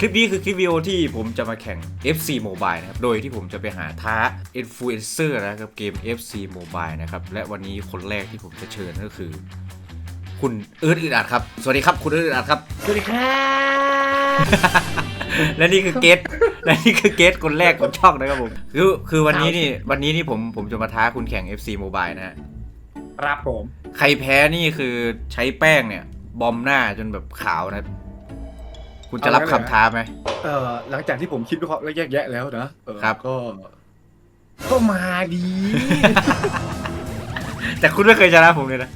คลิปนี้คือคลิปวิดีโอที่ผมจะมาแข่ง FC Mobile นะครับ โดยที่ผมจะไปหาท้า Influencer นะครับเกม FC Mobile นะครับ และวันนี้คนแรกที่ผมจะเชิญก็คือ คุณเอิร์ธอึดอัดครับ สวัสดีครับคุณเอิร์ธอึดอัดครับ สวัสดีครับ และนี่คือเกตและนี่คือเกตคนแรกของช่องนะครับผม คือคือวันนี้นี่วันนี้นี่ผมผมจะมาท้าคุณแข่ง FC Mobile นะฮะ ครับผม ใครแพ้นี่คือใช้แป้งเนี่ยบอมหน้าจนแบบขาวนะคุ ณจะรับคำท้าไหม เอ่อหลังจากที่ผมคิดวิเคราะห์และแยกแยะแล้วนะเออครับ ก็ ก็มาดี แต่คุณไม่เคยชนะผมเลยนะ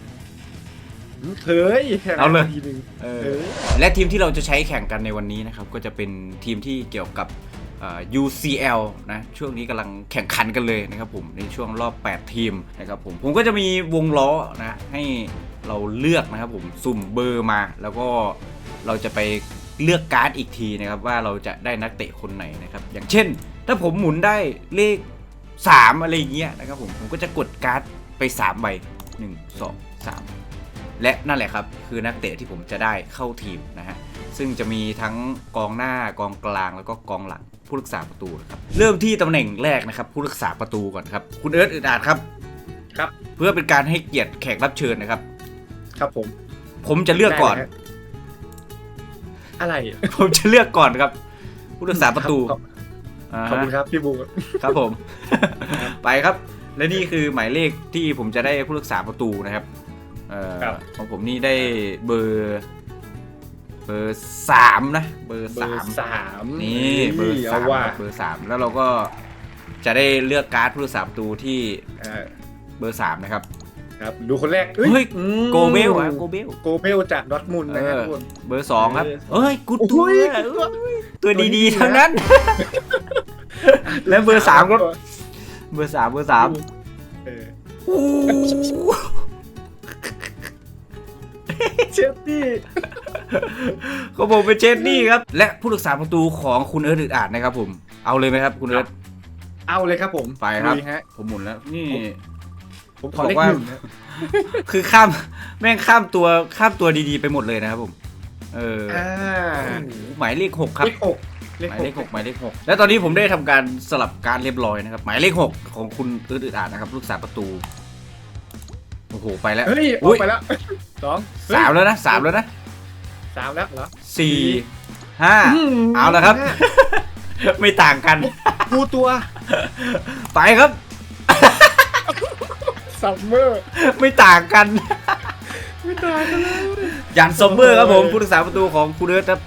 เคยแค่เอาเลย ทีหนึงเอเออ อและทีมที่เราจะใช้แข่งกันในวันนี้นะครับ ก็จะเป็นทีมที่เกี่ยวกับเอ่อ UCL นะ ช่วงนี้กำลังแข่งขันกันเลยนะครับผม ในช่วงรอบ 8 ทีมนะครับผม ผมก็จะมีวงล้อนะ ให้เราเลือกนะครับผม สุ่มเบอร์มา แล้วก็เราจะไป เลือกการ์ดอีกทีนะครับว่าเราจะได้นักเตะคนไหนนะครับอย่างเช่น ถ้าผมหมุนได้เลข 3 อะไรอย่างเงี้ยนะครับผมผมก็จะกดการ์ดไป3ใบ1 2 3 และนั่นแหละครับคือนักเตะที่ผมจะได้เข้าทีมนะฮะซึ่งจะมีทั้งกองหน้ากองกลางแล้วก็กองหลังผู้รักษาประตูนะครับเริ่มที่ตำแหน่งแรกนะครับผู้รักษาประตูก่อนครับคุณเอิร์ธอึดอัดครับครับ เพื่อเป็นการให้เกียรติแขกรับเชิญนะครับ ครับผม ผมจะเลือกก่อนได้เลยฮะ อะไรอะผมจะเลือกก่อนครับผู้รักษาประตูขอบอ่าขอบฮะคุณครับพี่บูครับผม ไปครับ และนี่คือหมายเลขที่ผมจะได้ผู้รักษาประตูนะครับเอ่อครับของผมนี่ได้เบอร์เบอร์สามนะ เบอร์เบอสามร์สามนี่เบอร์เอาสามว่าครับเบอร์สามแล้วเราก็จะได้เลือกการ์ดผู้รักษาประตูที่อ่าเบอร์สามนะครับ ครับ ดูคนแรกเฮ้ยอืมโกเบลอะโกเบล โกเบลจากดอร์ทมุนด์เอนะครับอทุกคน เบอร์สองครับ เออเอ้ยกูโอ้ตัวยเอ้ยตัวตัวตัวดีดีๆๆทั้งนั้น และเบอร์สามก็ เบอร์สามเบอร์สามเออโอ้โหเชฟตี้เขาบอกเป็นเจนนี่ครับ และผู้รักษาประตูของคุณเอิร์ธอึดอัดนะครับผม เอาเลยไหมครับคุณเอิร์ธ เอาเลยครับผมไปครับ ลุยฮะ ผมหมุนแล้ว นี่ ผมขอเลบขอกว่าหนึ่งนะคือข้ามแม่งข้ามตัวข้ามตัวดีๆไปหมดเลยนะครับผม เอออ่าโอ้โหหมายเลขหกครับ เลขหกหมายเลขหกหมายเลขหกแล้วตอนนี้ผมได้ทำการสลับการเรียบร้อยนะครับ หมายเลขหกของคุณตืดอึดอาดนะครับ ลูกสาวประตู โอ้โห ไปแล้วเฮ้ยออุ๊อยกไปแล้วสองเฮ้ยสามแล้วนะสามแล้วนะสามแล้วเหรอสี่ห้าเอาละครับ ไม่ต่างกัน กูตัว ไปครับ ซัมเมอร์ไม่ต่างกัน ไม่ตายกันเลยยันซอมเบอร์ครับผมผู้รักษาประตูของคุณเอิร์ธครับ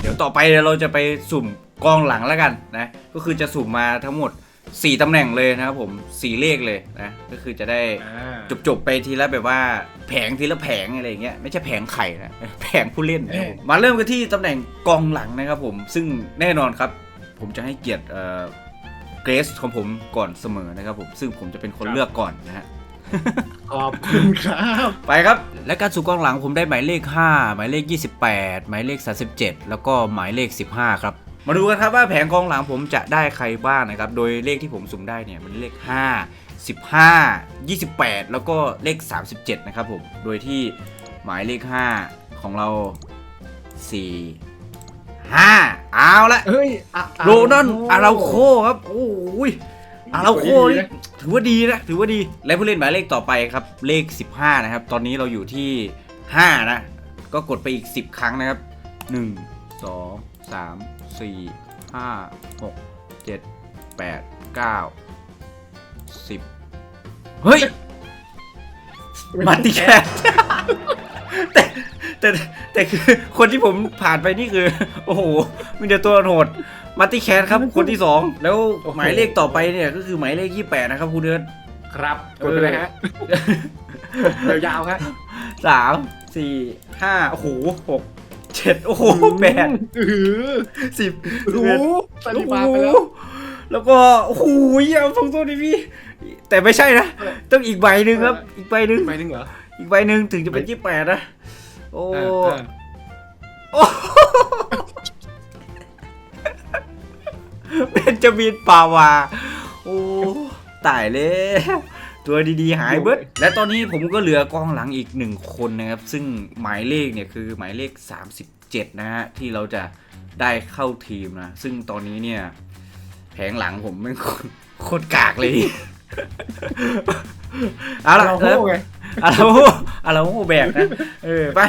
เดี๋ยวต่อไปเราจะไปสุ่มกองหลังแล้วกันนะ ก็คือจะสุ่มมาทั้งหมด 4ตำแหน่งเลยนะครับผม 4 เลขเลยนะ ก็คือจะได้อ่าจบๆไปทีละแบบว่าแผงทีละแผงอะไรอย่างเงี้ยไม่ใช่แผงไข่นะแผงผู้เล่นนะครับผมมาเริ่มกันที่ตำแหน่งกองหลังนะครับผมซึ่งแน่นอนครับ ผมจะให้เกียรติ เอ่อเกรสของผมก่อนเสมอนะครับผมซึ่งผมจะเป็นคนเลือกก่อนนะฮะขอบคุณครับ ไปครับ และการสู่กองหลังผมได้หมายเลข 5 หมายเลข 28 หมายเลข 37 แล้วก็หมายเลข 15 ครับ มาดูกันครับว่าแผงกองหลังผมจะได้ใครบ้างนะครับ โดยเลขที่ผมสุ่มได้เนี่ยมันเลข 5 15 28 แล้วก็เลข 37 นะครับผม โดยที่หมายเลข 5 ของเรา 4 5เอาละเฮ้ยอะโรนันอาราโคครับ โอ้ยอาราโคนี่ถือว่าดีนะ ถือว่าดี และผู้เล่นหมายเลขต่อไปครับ เลข 15 นะครับ ตอนนี้เราอยู่ที่ 5 นะ ก็กดไปอีก 10 ครั้งนะครับ 1 2 3 4 5 6 7 8 9 10 เฮ้ย มาติแคทแต่ แต่แต่คือคนที่ผมผ่านไปนี่คือ โอ้โห มีแต่ตัวโหดมาติแคทครับคนที่สองแล้วหมายเลขต่อไปเนี่ยก็คือหมายเลขยี่แปดนะครับคุณเดือนครับกดไปเลยฮะยาวๆครับสามสี่ห้าโอ้โหหกเจ็ดโอ้โหแปดอือสิบโอ้โหตาโอ้ลีโหบาไปแล้ว แล้วก็โอ้โหเยี่ยมทรงตัวนี้พี่ แต่ไม่ใช่นะ ต้องอีกใบหนึ่งครับ อีกใบหนึ่งไปหนึ่งเหรออีกใบหนึ่งถึงจะเป็นยี่แปดนะ โอ้อ่าอ่าโอ้เป็นจะมีนปาวา โอ้ตายแล้วตัวดีๆหายเบิดและตอนนี้ผมก็เหลือกองหลังอีกหนึ่งคนนะครับ ซึ่งหมายเลขเนี่ยคือหมายเลข 37 นะฮะที่เราจะได้เข้าทีมนะ ซึ่งตอนนี้เนี่ย แผงหลังผมเป็นโคตรกากเลย เอาละเราเอโง่ไง อาราโฮอาราโฮแบกนะเออไป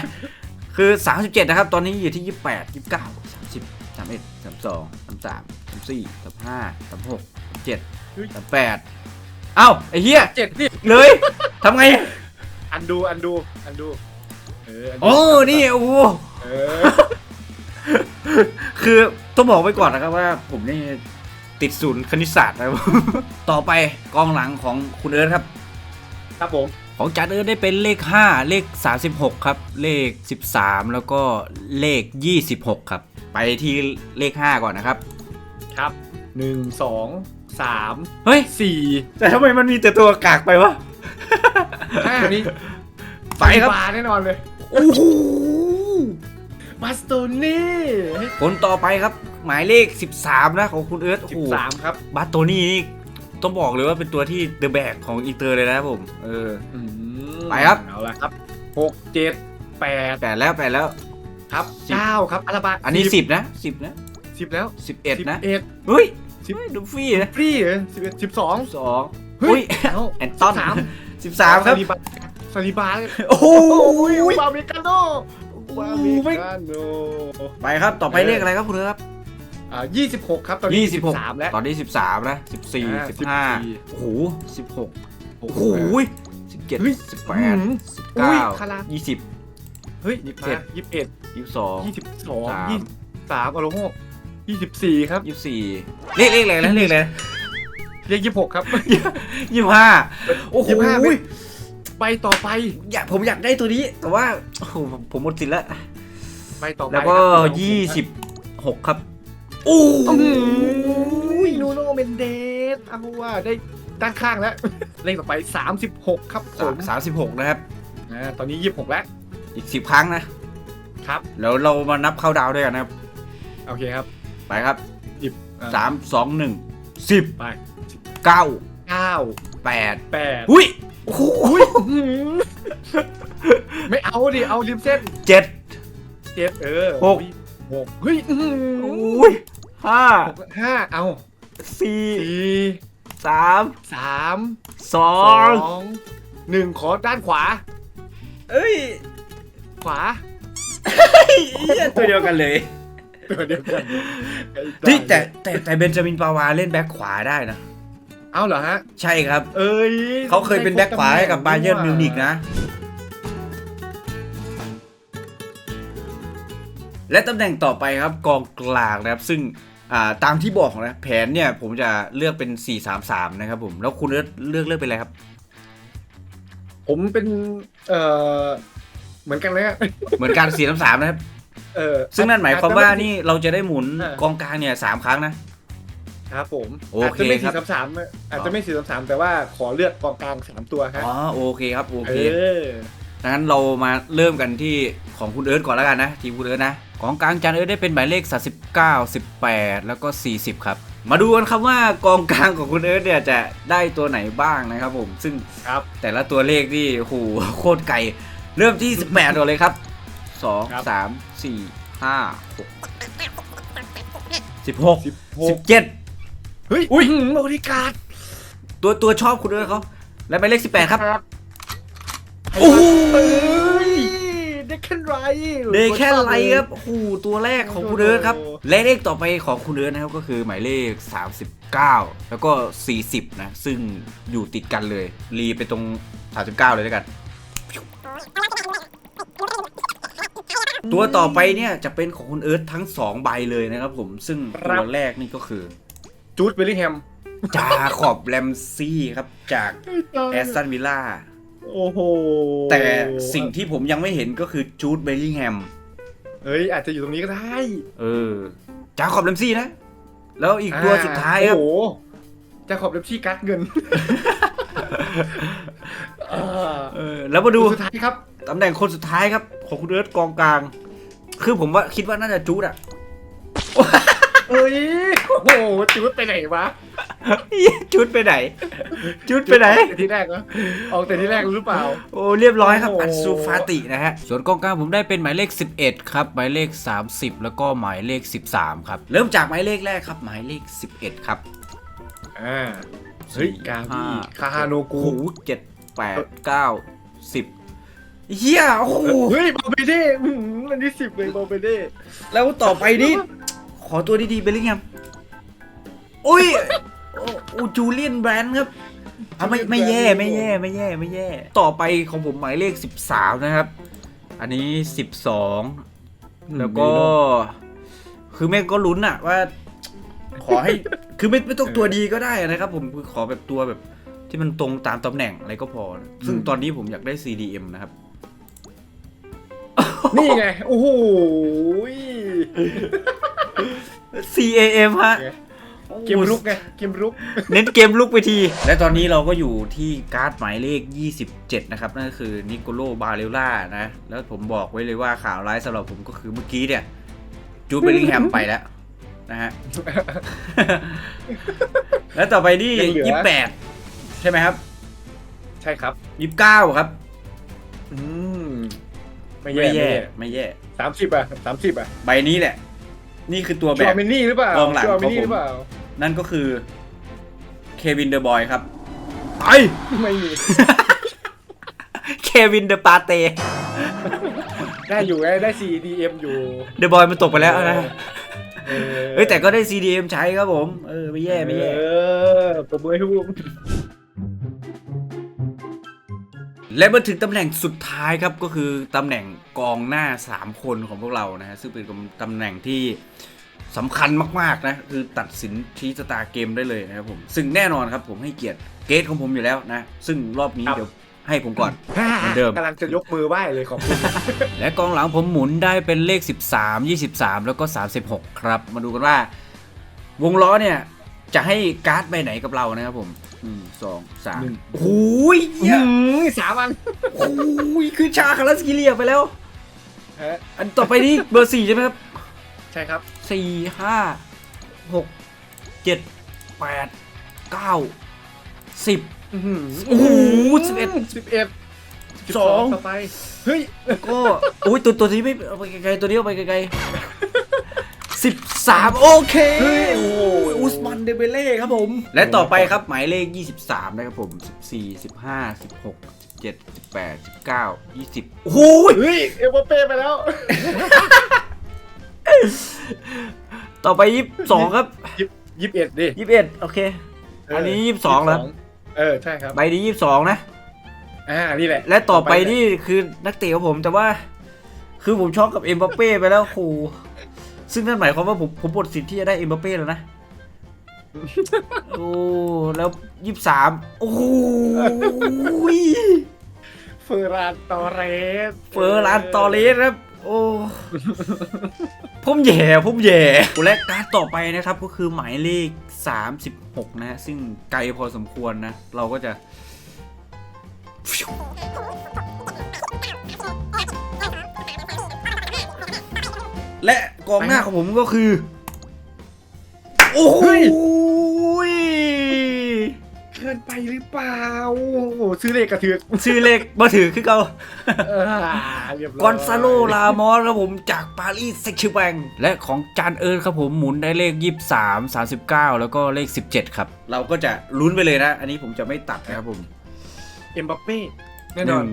คือ 37 นะครับ ตอนนี้อยู่ที่ 28 29 30 31 32 33 34 35 36 37 38เอ้าไอ้เหี้ยเจ็ดนี่เลยทำไง อันดูอันดูอันดูเอออันดูโอ้นี่โอ้โหเออคือต้องบอกไว้ก่อนนะครับว่าผมนี่ติดศูนย์คณิตศาสตร์นะครับ ต่อไปกองหลังของคุณเอิร์ธครับ ครับผม ของจัดเอิร์ธได้เป็นเลข 5 เลข 36 ครับ เลข 13 แล้วก็เลข 26 ครับ ไปที่เลข 5 ก่อนนะครับ ครับหนึ่งสองสามเฮ้ย สี่แต่ทำไมมันมีแต่ตัวกากไปวะ ห้านี่ไปครับบาแน่นอนเลยโอ้โหบัสโตนี่คนต่อไปครับ หมายเลข 13 นะของคุณเอิร์ธโอ้สิโหบสามครับบาโตนี่นี่ ต้องบอกเลยว่าเป็นตัวที่เดอะแบกของอีเตอร์เลยนะครับผม เออ อืมไปครับ เอาละครับหกเจ็ดแปดแปดแล้วแปดแล้ว ครับสิบ เก้าครับอาราบาอันนี้10นะ10นะสิบแล้ว11นะเอ็ด เฮ้ยสิบ เฮ้ยดูฟรี่นะฟรีเหรอสิบเอ็ดสิบสองสองเฮ้อุ้ยยเอ้าแอนตันสาม13ครับ ซาลิบาซาลิบาโอ้โหโอ้ยบาเมกาโนบาเมไม่กาโน ไปครับ ต่อไปเลขอะไรครับคุณเอิร์ธครับ อ่ายี่สิบหกครับ ตอนนี้สิบสามแล้ว ตอนนี้ 13 นะ14อ่า15โอ้โห16โอ้โห17 เฮ้ย18 อุ้ยคารา 19 20 เฮ้ยยี่สิบเจ็ด ยี่สิบเอ็ด22ยี่สิบสองสามยี่สิบสามอโลโมยี่สิบสี่ครับ 24เลขเลขอะไรนะเลขอะไรนะเลขยี่สิบหกครับ 25 โอ้โห 25ไปต่อไป อยากผมอยากได้ตัวนี้แต่ว่าโอ้โหผมหมดสิทธิ์แล้ว ไปต่อไปแล้วก็ ครับ26ครับ โอ้โอ้โหยนูโนเมนเดสเอาว่าได้ด้านข้างแล้ว เลขต่อไป 36 ครับผมสามสิบหกนะครับ อ่าตอนนี้ 26 แล้ว อีก10ครั้งนะ ครับ แล้วเรามานับเข้าดาวด้วยกันนะครับ โอเคครับไปครับหยิบอ่สามสองหนึ่งสิบไปเก้า9 แปด8อุ้ยโอ้โหอุ้ยอื้อหือไม่เอาดิ เอาริมเส้นเจ็ดเจ็ดเออหกหกเฮ้ยอื้อหืออุ้ย ห้าหกห้าเอาสี่สี่สามสามสอสองงหนึ่งขอด้านขวา เอ้ยขวาเหี้ยตัวเดียวกันเลยตัวเดียวกันที่แต่แต่แต่เบนจามินปาวาเล่นแบ็คขวาได้นะ เอาเหรอฮะ ใช่ครับ เอ้ยเขาเคยเป็นแบ็คขวาให้กับบาเยิร์นมิวนิกนะ และตำแหน่งต่อไปครับกองกลางนะครับ ซึ่งอ่า ตามที่บอกนะแผนเนี่ยผมจะเลือกเป็น 4-3-3 นะครับผมแล้วคุณเลือกเลือกเลือกเป็นอะไรครับ ผมเป็นเอ่อเหมือนกันเลยอะเหมือนกัน4-3-3 นะครับเออซึ่งนั่นหมายความว่านี่เราจะได้หมุนเออกองกลางเนี่ยสามครั้งนะครับผมโอเคอาจจะไม่ครัสี่บสามสามอาจจะไม่สี่สามสามแต่ว่าขอเลือกกองกลางสามตัวครับอ๋อโอเคครับโอเอเคอ ดังนั้นเรามาเริ่มกันที่ของคุณเอิร์ธก่อนแล้วกันนะทีมคุณเอิร์ธนะของกลางจานเอิร์ธได้เป็นหมายเลข39 18 แล้วก็ 40 ครับ มาดูกันครับว่ากองกลางของคุณเอิร์ธเนี่ยจะได้ตัวไหนบ้างนะครับผมซึ่งครับแต่ละตัวเลขนี่โอ้โหโคตรไกลเริ่มที่ 18ก่อนเลยครับ2ครับ3 4 5 6 16สิบหก17เฮ้ยอุ้ยบริการตัวตัวชอบคุณเอิร์ธเขาและหมายเลข 18 ครับ โอ้เอ้ยเด็กแค่ไรเดย์แค่ไรครับโอ้โหตัวแรกของคุณเอิร์ธครับโอ้โหและเลขต่อไปของคุณเอิร์ธนะครับก็คือหมายเลข 39 แล้วก็ 40 นะ ซึ่งอยู่ติดกันเลย รีไปตรง 39 เลยแล้วกัน ตัวต่อไปเนี่ยจะเป็นของคุณเอิร์ธทั้ง 2 ใบเลยนะครับผม ซึ่งตัวแรกนี่ก็คือ จูดเบลลิงแฮม จาขอบแรมซี่ครับจากแอสตันวิลล่า โอ้โหแต่สิ่งที่ผมยังไม่เห็นก็คือจูดเบลลิงแฮมเฮ้ยอาจจะอยู่ตรงนี้ก็ได้เออจาขอบแรมซี่นะ แล้วอีกตัวสุดท้ายครับโอ้โหจะขอบเล็บที่กัดเงินเออเออแล้วมาดูตัวสุดท้ายครับตำแหน่งคนสุดท้ายครับ ของคุณเอิร์ธกองกลาง คือผมว่าคิดว่าน่าจะจูดอะ เอ้ยโอ้โหจูดไปไหนวะเหี้ยชุดไปไหนชุดไปไหน ออกแต่ที่แรกเหรอออกแต่ที่แรกหรือเปล่า โอ้เรียบร้อยครับ โอ้โห อันซูฟาตินะฮะ ส่วนกองกลางผมได้เป็นหมายเลข 11 ครับ หมายเลข 30 แล้วก็หมายเลข 13 ครับ เริ่มจากหมายเลขแรกครับ หมายเลข 11 ครับอ่าเฮ้ยกาบี้คาฮาโนกุโอ้โหเจ็ดแปดเก้าสิบเฮียโอ้โหเฮ้ยบอลเบเด้อื้อหืออันที่สิบเลยบอลเบเด้แล้วต่อไปนี่ข อตัวดีๆไปหรือยังอุ้ยโอ้โอ้จูเลียนแบรนด์ครับอะไม่ไม่แย่ไม่แย่ไม่แย่ไม่แย่ ต่อไปของผมหมายเลข 13 นะครับ อันนี้ 12 แล้วก็ คือแม่งก็ลุ้นอะว่า ขอให้คือไม่ไม่ต้องตัวดีก็ได้นะครับ ผมคือขอแบบตัวแบบที่มันตรงตามตำแหน่งอะไรก็พอ ซึ่งตอนนี้ผมอยากได้ CDM นะครับ นี่ไง โอ้โห CAM ฮะเกมลุกไงเกมลุก เน้นเกมลุกไปที และตอนนี้เราก็อยู่ที่การ์ดหมายเลข 27 นะครับ นั่นก็คือนิโคโลบาเรล่านะ แล้วผมบอกไว้เลยว่าข่าวร้ายสำหรับผมก็คือเมื่อกี้เนี่ย จูดเบลลิงแฮมไปแล้วนะฮะ แล้วต่อไปนี่ยังเหลือ ยี่แปดใช่ไหมครับใช่ครับ ยี่เก้าครับ อืมไม่ไม่แย่แย่ ไม่แย่ สามสิบอะสามสิบอะ ใบนี้แหละ นี่คือตัวแบจอบมินนี่หรือเปล่ากองหลังจอมินนี่ของผมหรือเปล่า นั่นก็คือเควินเดอะบอยครับไปไม่มี เควินเดอะปาเตได้อยู่ไงได้ CDM อยู่ เดอะบอยมันตกไปแล้วนะเออเอ้ยแต่ก็ได้ CDM ใช้ครับผม เออไม่แย่ไม่แย่ เออผมมือให้พูดและมาถึงตำแหน่งสุดท้ายครับก็คือตำแหน่ง กองหน้า 3 คนของพวกเรานะฮะซึ่งเป็นตำแหน่งที่สำคัญมาก ๆ นะ คือตัดสินชี้ชะตาเกมได้เลยนะครับผม ซึ่งแน่นอนครับผมให้เกียรติเกรดของผมอยู่แล้วนะ ซึ่งรอบนี้เดี๋ยวให้ผมก่อนเหมือนเดิมกำลังจะยกมือไหว้เลยขอบคุณ และกองหลังผมหมุนได้เป็นเลข 13 23 แล้วก็ 36 ครับ มาดูกันว่า วงล้อเนี่ย จะให้การ์ดใบไหนกับเรานะครับผมหนึ่งสองสามหนึ่งโอ้ยเหี้ยอืมสามอันโอ้ยคือชาคาราสกิเลียไปแล้วฮะ อันต่อไปนี่เบอร์สี่ใช่ไหมครับใช่ครับ สี่ห้าหกเจ็ดแปดเก้าสิบอื้อหือโอ้โหสิบเอ็ด สิบเอ็ดสอง ต่อไป เฮ้ย ก็โอ้ยตัวตัวนี้ไม่เอาไปไกลๆตัวนี้เอาไปไกลๆสิบสามโอเคเฮ้ยโอ้ยอุสมันเดเบเล่ครับผม และต่อไปครับหมายเลข 23 นะครับผม 14 15 16 17 18 19 20โอ้โหเฮ้ยเอเวอร์เป้ไปแล้วต่อไป22ครับยี่สิบเอ็ดดิ21โอเค อันนี้22แล้วเออใช่ครับใบนี้22นะอ่านี่แหละ และต่อไปนี่คือนักเตะของผมแต่ว่า คือผมช็อกกับเอ็มบัปเป้ไปแล้วครูซึ่งนั่นหมายความว่าผมผมหมดสิทธิ์ที่จะได้เอ็มบัปเป้แล้วนะ โอ้แล้วยี่สามโอ้โหเฟอร์รานตอเรสเฟอร์ลานตอเลสครับ โอ้ผมแย่ผมแย่และการดต่อไปนะครับก็คือหมายเลข 36นะฮะซึ่งไกลพอสมควรนะ เราก็จะและกองหน้าของผมก็คือ โอ้โหเกินไปหรือเปล่าโอ้โหซื้อเลขกระเทือกชื่อเลขมาถือคือเขาเออเรียบร้อยกอนซาโล ลามอสครับผมจากปารีสแซงต์แชร์แบงและของจานเอิร์ธครับผมหมุนได้เลข 23 39 แล้วก็เลข 17 ครับ เราก็จะลุ้นไปเลยนะ อันนี้ผมจะไม่ตัดนะครับผมเอ็มบัปเป้แน่หนอนนึ่ง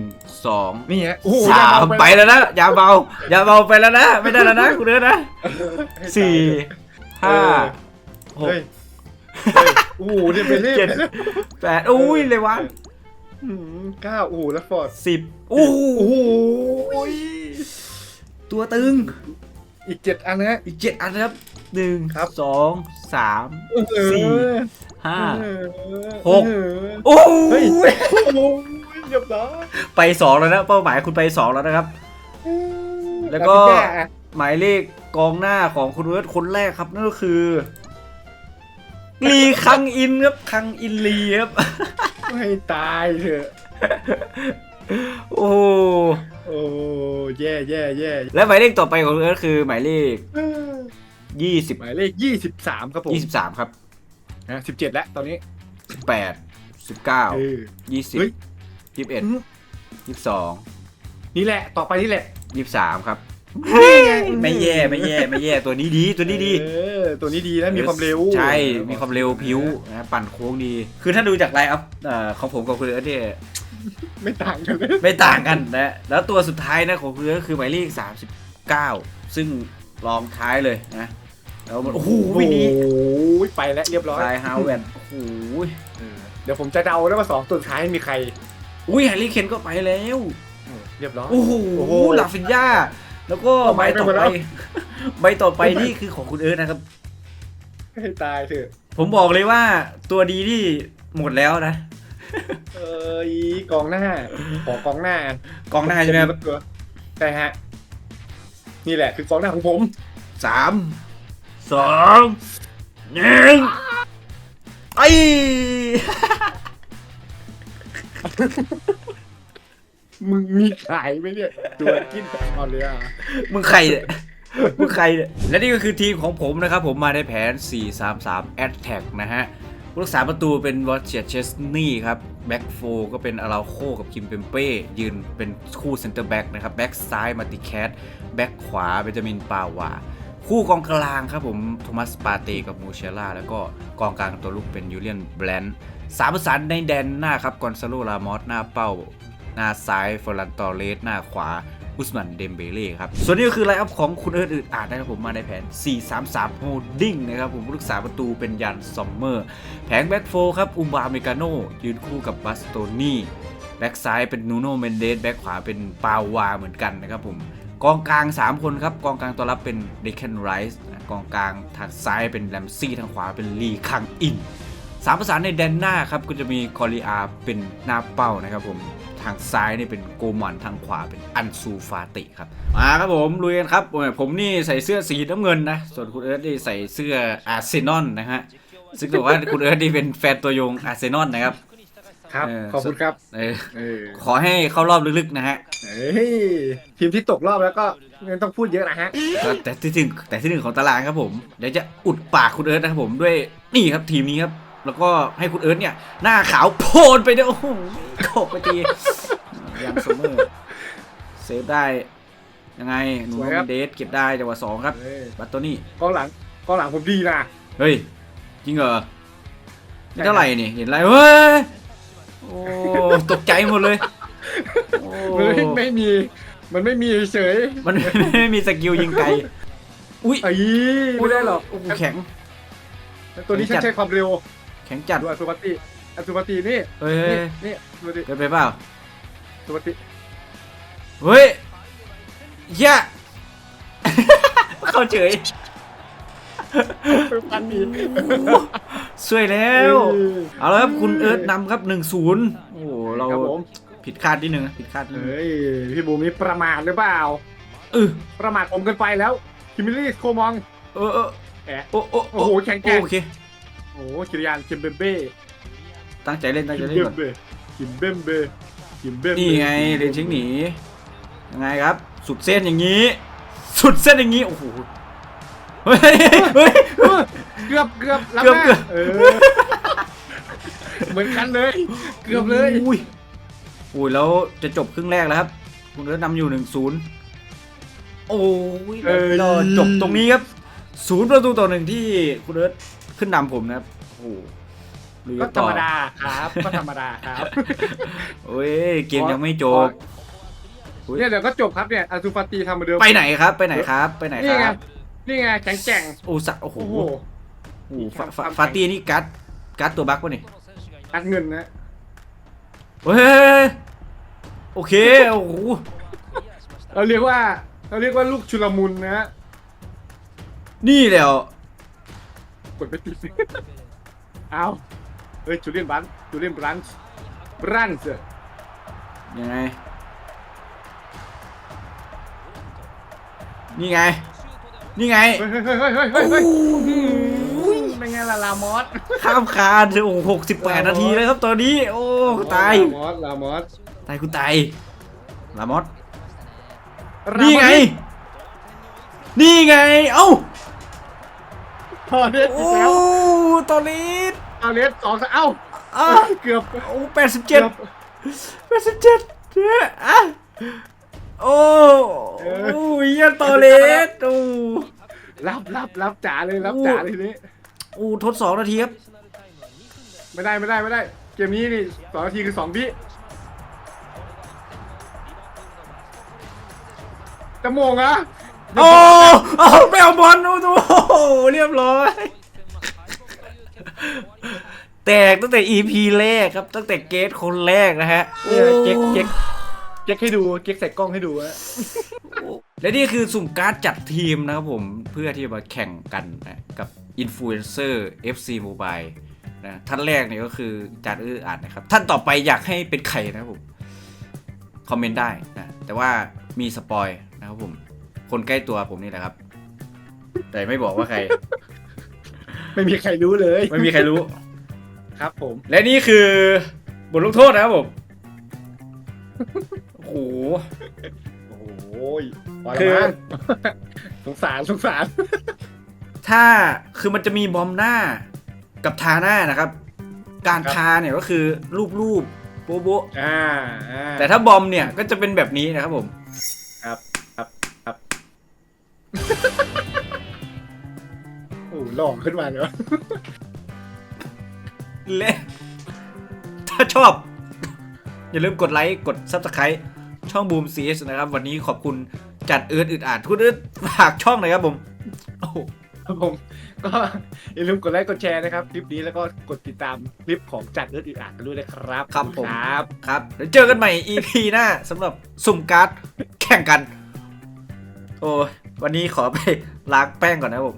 สองนี่ฮะโอ้โหสามอย่ไปแล้วนะ อย่าเบา อย่าเบาไปแล้วนะ ไม่ได้แล้วนะคุณเอิร์ธนะสี่ห้า หกเฮ้ยเฮ้ยโอ้โหเนี่ยไปเล่นเจ็ดแปดอุ้ยเลยวะอืมเก้าโอ้โหแล้วฟอร์ดสิบอู้โอ้โหตัวตึง อีกเจ็ดอันนะฮะ อีกเจ็ดอันนะครับหนึ่งครับ สองสามสี่ห้าเออหกเออโอ้เฮ้ยยโอ้โหเรียบร้อยไปสองแล้วนะเป้าหมายคุณไปสองแล้วนะครับ แล้วก็พี่าอะหมายเลขกองหน้าของคุณเวิร์ดคนแรกครับนั่นก็คือ ลีคังอินครับคังอินลีครับไม่ตายเถอะ โอ้โหโอ้แย่แย่แย่และหมายเลขต่อไปของคุณเอิร์ธคือหมายเลขยี่สิบหมายเลขยี่สิบสามครับผมยี่สิบสามครับนะสิบเจ็ดแล้วตอนนี้สิบแปดสิบเก้าเออยี่สิบเฮ้ยยี่สิบเอ็ดอืมยี่สิบสองนี่แหละ ต่อไปนี่แหละยี่สิบสามครับ นี่ไงไม่แย่ไม่แย่ไม่แย่ตัวนี้ดีตัวนี้ดีเออตัวนี้ดีนะมีความเร็วใช่มีความเร็วพิ้วนะปั่นโค้งดี คือถ้าดูจากไลน์อัพเอ่อของผมกับคุณเอิร์ธเนี่ยไม่ต่างกันเลยไม่ต่างกันนะแล้วตัวสุดท้ายนะของคุณเอิร์ธคือหมายเลข39ซึ่งรองท้ายเลยนะแล้วมันโอ้โหวินี้โอ้ยไปแล้วเรียบร้อยไฟฮาวเวนโอ้โหเออเดี๋ยวผมจะเดาได้ว่าสองตัวสุดท้ายมีใครอุ้ยแฮร์รี่เคนก็ไปแล้วเออเรียบร้อยโอ้โหโอ้โหลาฟินยา แล้วก็เอาใบไปต่อไปหมดไปแล้วใบต่อไปนี่คือของคุณเอิร์ธนะครับ ให้ตายเถอะ ผมบอกเลยว่าตัวดีที่หมดแล้วนะ เอออีกองหน้าขอกองหน้ากองหน้าใช่ไหมครับใช่ฮะ นี่แหละคือกองหน้าของผมสามสองหนึ่งไอ มึงมีขายไหมเนี่ยตัวกินเอาเลยอะมึงใครเนี่ยมึงใครเนี่ยและนี่ก็คือทีมของผมนะครับผมมาในแผน 4-3-3 Attack นะฮะผู้รักษาประตูเป็นวอชเชียเชสนี่ครับแบ็กโฟก็เป็นอาราโคกับคิมเปมเป้ ยืนเป็นคู่เซนเตอร์แบ็กนะครับแบ็กซ้ายมาติแคทแบ็กขวาเบนจามินปาวาคู่กองกลางครับผมโทมัสปาเตกับมูเชล่า แล้วก็กองกลางตัวลูกเป็นยูเลียนแบลนด์สามประสานในแดนหน้าครับกอนซาโลลามอสหน้าเป้า หน้าซ้ายฟอรันตอเรสหน้าขวาอุสมันเดมเบเล่ครับ ส่วนนี้ก็คือไลน์อัพของคุณเอิร์ธอึดอาดนะครับผมมาในแผน 4-3-3 โฮดดิ้งนะครับผมผู้รักษาประตูเป็นยันซอมเมอร์ แผงแบ็กโฟครับ อุมบาเมกาโนยืนคู่กับบัสโตนี่แบ็กซ้ายเป็นนูโนเมนเดสแบ็กขวาเป็นปาวาเหมือนกันนะครับผมกองกลาง 3 คนครับ กองกลางตัวรับเป็นเดค n นไรส์กองกลางทางซ้ายเป็นแลมซี่ทางขวาเป็นลีคังอินสามประสานในแดนหน้าครับก็จะมีคอริอาเป็นหน้าเป้านะครับผม ทางซ้ายนี่เป็นโกมอนทางขวาเป็นอันซูฟาติครับมาครับผมลุยกันครับ ผมนี่ใส่เสื้อสีน้ำเงินนะ ส่วนคุณเอิร์ธนี่ใส่เสื้ออาร์เซนอลนะฮะซึ่งถือว่าคุณเอิร์ธนี่เป็นแฟนตัวยงอาร์เซนอลนะครับครับเออขอบคุณครับเออเออขอให้เข้ารอบลึกๆนะฮะเฮ้ยทีมที่ตกรอบแล้วก็ไม่ต้องพูดเยอะนะฮะก็แต่ที่ถึงแต่ที่หนึ่งของตารางครับผม เดี๋ยวจะอุดปากคุณเอิร์ธนะครับผมด้วยนี่ครับทีมนี้ครับ แล้วก็ให้คุณเอิร์ธเนี่ย หน้าขาวโพลนไปด้วยโอ้โหโขกไปทียังสมเมอร์เซฟได้ ยังไงหนูสวยโนครับ เดสเก็บได้จังหวะสองครับเออบัตโตนี่ กองหลังกองหลังผมดีนะ เฮ้ย จริงเหรอนี่เท่าไหร่นี่ เห็นอะไร เฮ้ย โอ้ ตกใจหมดเลย โอ้มันไม่ไม่มี มันไม่มีเฉยมันไม่มีสกิลยิงไกล อุ้ยไอ้ไม่ได้หรอกโอ้โหแข็ง ตัวนี้ฉันใช้ความเร็ว แข็งจัด ดูอัสุปติอัสุปตินี่เฮ้ยนี่นี่ดูดิเกินไปเปล่า อัสุปติเฮ้ยเหี้ย เข้าเฉยปันนี้สวยแล้ว เอาละครับคุณเอิร์ธนำครับ1นศูนย์โอ้โหเราครับผมผิดคาดนิดนึงนะผิดคาดนิดนึงเฮ้ยพี่บูมนี่ประมาทหรือเปล่า เออประมาทผมเกินไปแล้วคิมิลี่โคมอง เออเออแอะโอ้โอ้โอ้โหแข็งแกร่ง โอเคโอ้โหคิริยานคิมเบมเบ้ตั้งใจเล่นตั้งคิใจมเล่นเบก่อมนเบ้คิมเบมเบ้คิมเบมเบ้นี่ไงเรียนเชิงหนียังไงครับ สุดเส้นอย่างนี้ สุดเส้นอย่างนี้โอ้โหเฮ้ยเฮ้ยเออเกือบเกือบรับเกือบหน้าเกือบเออเหมือนกันเลย เกือบเลยอุ้ยอุ้ยแล้วจะจบครึ่งแรกแล้วครับ คุณเอิร์ธนำอยู่หนึ่งศูนย์โอ้ยเอ้ยแล้วจบตรงนี้ครับศูนย์ประตูต่อหนึ่งที่คุณเอิร์ธ ขึ้นนำผมนะครับโอ้โหลุยก็นธรต่อรมดาครับ ก็ธรรมดาครับโอ้ยเกมยังไม่จบ อุ๊ย เนี่ยเดี๋ยวก็จบครับเนี่ยอาซูฟาตีทำเหมือนเดิมไปไหนครับ ไปไหนครับ ไปไหนนี่คไงรับนี่ไงแข็งแกร่งโอ้สะโอ้โหโอ้โห โอ้โหฟาฟาฟาตี้นี่กัดกัดตัวบั๊กปะนี่อัดเงินนะเฮ้ยโอเคโอ้โหเราเรียกว่า เราเรียกว่าลูกชุลมุนนะนี่แหล้ว กดไปติด เอาเฮ้ยจูเลียนบันจูเลียนบรันช์บรันช์ยังไง นี่ไง นี่ไงเฮ้ยเฮ้ยเฮ้ยเฮ้ยเฮ้ยเฮ้ยเฮ้ยเป็นไงล่ะลามอสข้ามคานโอ้หกสิบแปดนาทีแล้วครับตอนนี้ โอ้ตาย ลามอสลามอสตายคุณตาย ลามอส นี่ไง นี่ไง เอ้า ตอเลสอีโอ้กแล้วตอนนี้ตอเลสสองเอ้าอะเกือบโอ้แปดสิบเจ็ดกือบแปดสิบเจ็ดอะโอ้โอ้ยเหี้ยตอเลสโอ้รับรับรับจ๋าเลยรับโอ้จ๋าเลยทีนี้ โอ้ทดสองนาทีครับไม่ได้ไม่ได้ไม่ได้ เกมนี้นี่สองนาทีคือสองวิจะโมงอะ โอ้โอ้ไปเอาบอลโอ้โหเรียบร้อย แตกตั้งแต่ EP แรกครับ ตั้งแต่เกตคนแรกนะฮะเนี่ยเก๊กเก๊กเก๊กให้ดูเก๊กใส่กล้องให้ดูอะและนี่คือสุ่มการ์ดจัดทีมนะครับผมเพื่อที่จะมาแข่งกันนะกับอินฟลูเอนเซอร์ FC Mobile นะท่านแรกเนี่ยก็คือจานอื้ออ่านนะครับ ท่านต่อไปอยากให้เป็นใครนะครับผม คอมเมนต์ได้นะแต่ว่ามีสปอยนะครับผม คนใกล้ตัวผมนี่แหละครับ แต่ไม่บอกว่าใคร ไม่มีใครรู้เลยไม่มีใครรู้ ครับผม และนี่คือบทลงโทษนะครับผมโอ้โหโอ้ยพอคืแล้วอมั้งสงสารสงสาร ถ้าคือมันจะมีบอมหน้ากับทาหน้านะครับ การครับ ทาเนี่ยก็คือรูปรูปโบ๊ะโบ๊ะอ่าอ่า แต่ถ้าบอมเนี่ยก็จะเป็นแบบนี้นะครับผม ครับครับครับ หล่อขึ้นมาเนาะและถ้าชอบ อย่าลืมกดไลค์ กด Subscribe ช่องบูมซีนะครับ วันนี้ขอบคุณจัดเอิร์ดอึดอาดคุณเอิร์ดฝากช่องหน่อยครับผมโอ้โหครับผม ก็อย่าลืมกดไลค์กดแชร์นะครับ คลิปนี้แล้วก็กดติดตามคลิปของจัดเลือดอีกอ่านกันด้วยนะครับครับผมครับครับเดี๋ยวเจอกันใหม่ EP หน้าสำหรับสุ่มการ์ดแข่งกัน โอ้ยวันนี้ขอไปล้างแป้งก่อนนะครับผม